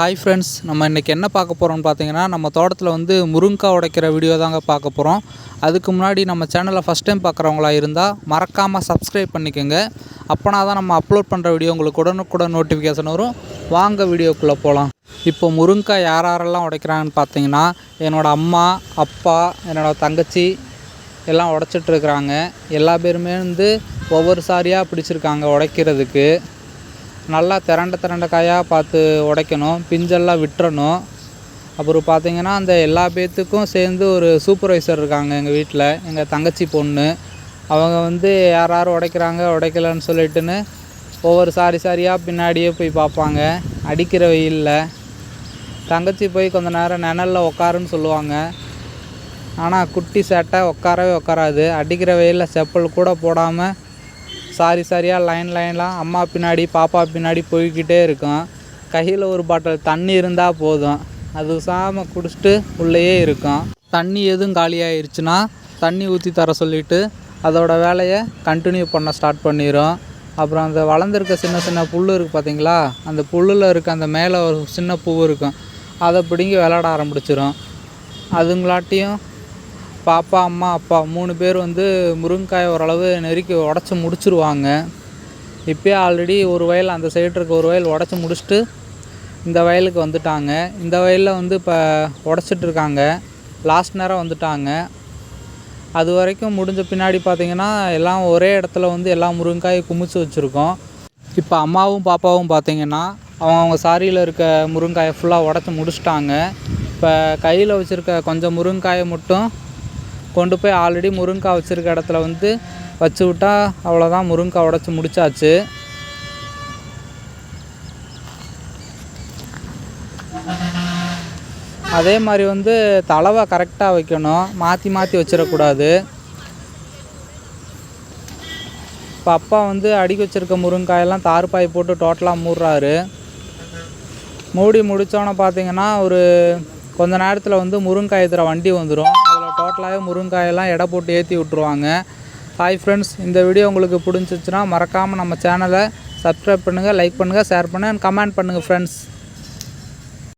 Hi friends நம்ம இன்றைக்கி என்ன பார்க்க போகிறோம்னு பார்த்தீங்கன்னா நம்ம தோட்டத்தில் வந்து முருங்கா உடைக்கிற வீடியோ தாங்க பார்க்க போகிறோம் அதுக்கு முன்னாடி நம்ம சேனலை ஃபஸ்ட் டைம் பார்க்குறவங்களா இருந்தால் மறக்காமல் சப்ஸ்கிரைப் பண்ணிக்கோங்க. அப்போனா தான் நம்ம அப்லோட் பண்ணுற வீடியோ உங்களுக்கு உடனுக்குடன் நோட்டிஃபிகேஷன் வரும். வாங்க வீடியோக்குள்ளே போகலாம் இப்போ முருங்கா யார் யாரெல்லாம் உடைக்கிறாங்கன்னு பார்த்தீங்கன்னா என்னோடய அம்மா அப்பா என்னோடய தங்கச்சி எல்லாம் உடைச்சிட்டுருக்குறாங்க எல்லா பேருமே வந்து ஒவ்வொரு சாரியாக பிடிச்சிருக்காங்க உடைக்கிறதுக்கு. நல்லா திரண்ட திரண்ட காயாக பார்த்து உடைக்கணும் பிஞ்செல்லாம் விட்டுறணும். அப்புறம் பார்த்தீங்கன்னா அந்த எல்லா பேர்த்துக்கும் சேர்ந்து ஒரு சூப்பர்வைசர் இருக்காங்க எங்கள் வீட்டில் எங்கள் தங்கச்சி பொண்ணு. அவங்க வந்து யார் யார் உடைக்கிறாங்க உடைக்கலன்னு சொல்லிட்டுன்னு ஒவ்வொரு சாரி சாரியாக பின்னாடியே போய் பார்ப்பாங்க. அடிக்கிற வெயிலில். தங்கச்சி போய் கொஞ்ச நேரம் நிழலில் உட்காருன்னு சொல்லுவாங்க. ஆனால் குட்டி சேட்டை உட்காரவே உட்காராது அடிக்கிற வெயிலில் செப்பல் கூட போடாமல் சாரி சாரியாக லைன் லைன்லாம் அம்மா பின்னாடி பாப்பா பின்னாடி போய்கிட்டே இருக்கும். கையில் ஒரு பாட்டில் தண்ணி இருந்தால் போதும். அது சாம குடிச்சிட்டு உள்ளேயே இருக்கும். தண்ணி எதுவும் காலியாயிருச்சுன்னா தண்ணி ஊற்றி தர சொல்லிவிட்டு அதோட வேலையை கண்டினியூ பண்ண ஸ்டார்ட் பண்ணிடும் அப்புறம் அந்த வளர்ந்துருக்க சின்ன சின்ன புல் இருக்குது பார்த்தீங்களா அந்த புல்லில் இருக்க அந்த மேலே ஒரு சின்ன பூ இருக்கும். அதை பிடுங்கி விளாட ஆரம்பிச்சிடும் அதுங்களாட்டியும் பாப்பா அம்மா அப்பா மூணு பேர் வந்து முருங்கைக்காயை ஓரளவு நெருக்கி உடச்சி முடிச்சிருவாங்க. இப்போயே ஆல்ரெடி ஒரு வயல் அந்த சைடு இருக்க ஒரு வயல் உடச்சி முடிச்சுட்டு இந்த வயலுக்கு வந்துட்டாங்க. இந்த வயலில் வந்து இப்போ உடச்சிட்டு இருக்காங்க. லாஸ்ட் நேரம் வந்துட்டாங்க. அது வரைக்கும் முடிஞ்ச பின்னாடி பார்த்திங்கன்னா எல்லாம் ஒரே இடத்துல வந்து எல்லா முருங்கைக்காயை குமிச்சு வச்சுருக்கோம். இப்போ அம்மாவும் பாப்பாவும் பார்த்திங்கன்னா அவங்க அவங்க சாரியில் இருக்க முருங்காயை ஃபுல்லாக உடச்சி முடிச்சிட்டாங்க. இப்போ கையில் வச்சுருக்க கொஞ்சம் முருங்காயை மட்டும் கொண்டு போய் ஆல்ரெடி முருங்கைக்காய் வச்சுருக்க இடத்துல வந்து வச்சு விட்டா அவ்வளோதான் முருங்கைக்காய் உடச்சி முடிச்சாச்சு. அதே மாதிரி வந்து தலைவை கரெக்டாக வைக்கணும். மாற்றி மாற்றி வச்சிடக்கூடாது. இப்போ அப்பா வந்து அடிக்க வச்சுருக்க முருங்காயெல்லாம் தார்பாய் போட்டு டோட்டலாக மூடுறாரு. மூடி முடித்தோன்னே பார்த்தீங்கன்னா ஒரு கொஞ்ச நேரத்தில் வந்து முருங்காய் ஏற்றுற வண்டி வந்துடும் டோட்டலாகவே முருங்காயெல்லாம் எடை போட்டு ஏற்றி விட்ருவாங்க ஹாய் ஃப்ரெண்ட்ஸ் இந்த வீடியோ உங்களுக்கு பிடிச்சிச்சுன்னா மறக்காமல் நம்ம சேனலை சப்ஸ்கிரைப் பண்ணுங்கள் லைக் பண்ணுங்கள் ஷேர் பண்ணுங்கள் கமெண்ட் பண்ணுங்கள் ஃப்ரெண்ட்ஸ்